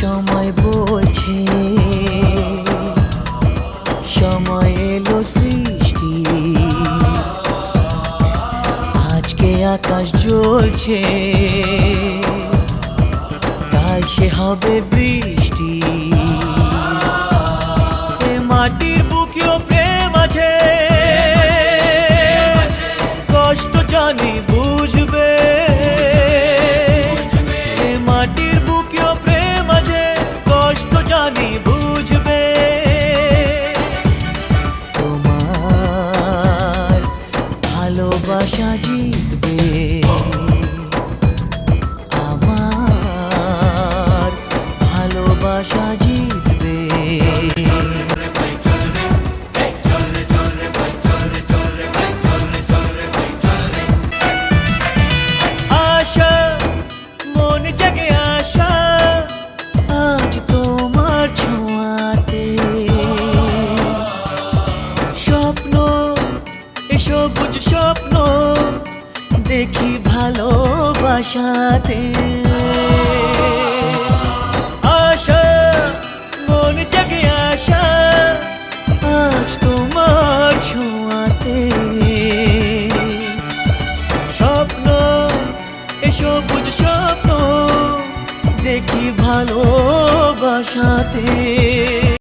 সময় বলছে। সময় এলো সৃষ্টি। আজকে আকাশ জ্বলছে। কাল সে হবে বৃষ্টি। মাটির বুকেও প্রেম আছে। কষ্ট জানি বুঝবে তোমার ভালোবাসা জিতবে আমার ভালোবাসা জিতবে সবুজ স্বপ্ন দেখি ভালোবাসাতে। আশা, মন জেগে আশা, আজ তোমার ছোঁয়াতে। স্বপ্ন এ সবুজ স্বপ্ন দেখি ভালোবাসাতে।